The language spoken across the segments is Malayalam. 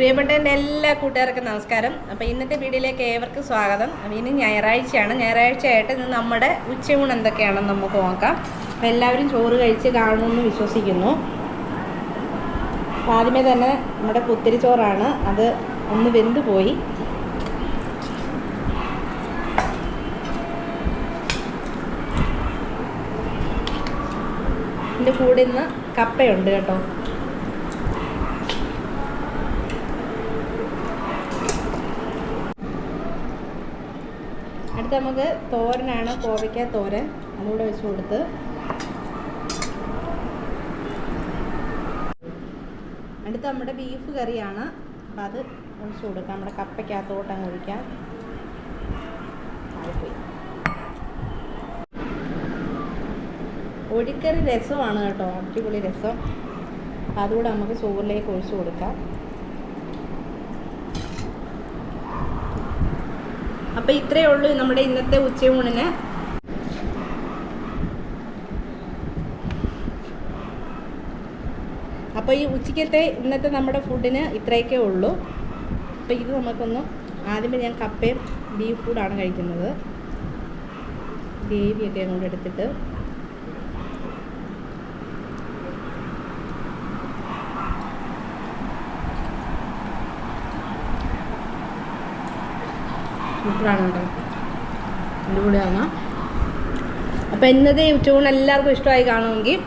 പ്രിയപ്പെട്ട എന്റെ എല്ലാ കൂട്ടുകാർക്കും നമസ്കാരം. അപ്പോൾ ഇന്നത്തെ വീഡിയോയിലേക്ക് ഏവർക്കും സ്വാഗതം. അപ്പോൾ ഇനി ഞായറാഴ്ചയാണ്. ഞായറാഴ്ച ആയിട്ട് ഇന്ന് നമ്മുടെ ഉച്ചയൂണ് എന്തൊക്കെയാണെന്ന് നമുക്ക് നോക്കാം. അപ്പോൾ എല്ലാവരും ചോറ് കഴിച്ച് കാണുമെന്ന് വിശ്വസിക്കുന്നു. ആദ്യമേ തന്നെ നമ്മുടെ കുത്തിരി ചോറാണ്. അത് ഒന്ന് വെന്ത് പോയി. ഇതിന്റെ കൂടെ ഇന്ന് കപ്പയുണ്ട് കേട്ടോ. അടുത്ത് നമുക്ക് തോരനാണ് കോവയ്ക്ക തോരൻ. അതുകൂടെ വെച്ച് കൊടുത്ത്. അടുത്ത് നമ്മുടെ ബീഫ് കറിയാണ്. അപ്പം അത് ഒഴിച്ചു കൊടുക്കാം. നമ്മുടെ കപ്പയ്ക്കകത്തോട്ട് അങ്ങ് ഒഴിക്കാം. ഒഴിക്കറി രസമാണ് കേട്ടോ. അടിപൊളി രസം. അതുകൂടെ നമുക്ക് ചോറിലേക്ക് ഒഴിച്ചു കൊടുക്കാം. അപ്പം ഇത്രയേ ഉള്ളൂ നമ്മുടെ ഇന്നത്തെ ഉച്ചയൂണിന്. അപ്പോൾ ഈ ഉച്ചക്കത്തെ ഇന്നത്തെ നമ്മുടെ ഫുഡിന് ഇത്രയൊക്കെ ഉള്ളൂ. അപ്പോൾ ഇത് നമുക്കൊന്ന് ആദ്യമേ ഞാൻ കപ്പയും ബീഫ് ഫുഡാണ് കഴിക്കുന്നത്. ഗ്രേവിയൊക്കെ അങ്ങോട്ട് എടുത്തിട്ട്. സൂപ്പറാണ് കേട്ടോ. അടിപൊളിയാണ്. അപ്പോൾ ഇന്നത്തെ യൂട്യൂബിന് എല്ലാവർക്കും ഇഷ്ടമായി കാണുമെങ്കിൽ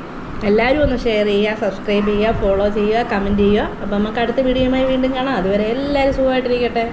എല്ലാവരും ഒന്ന് ഷെയർ ചെയ്യുക സബ്സ്ക്രൈബ് ചെയ്യുക ഫോളോ ചെയ്യുക കമന്റ് ചെയ്യുക. അപ്പോൾ നമുക്ക് അടുത്ത വീഡിയോയുമായി വീണ്ടും കാണാം. അതുവരെ എല്ലാവരും സുഖമായിട്ടിരിക്കട്ടെ.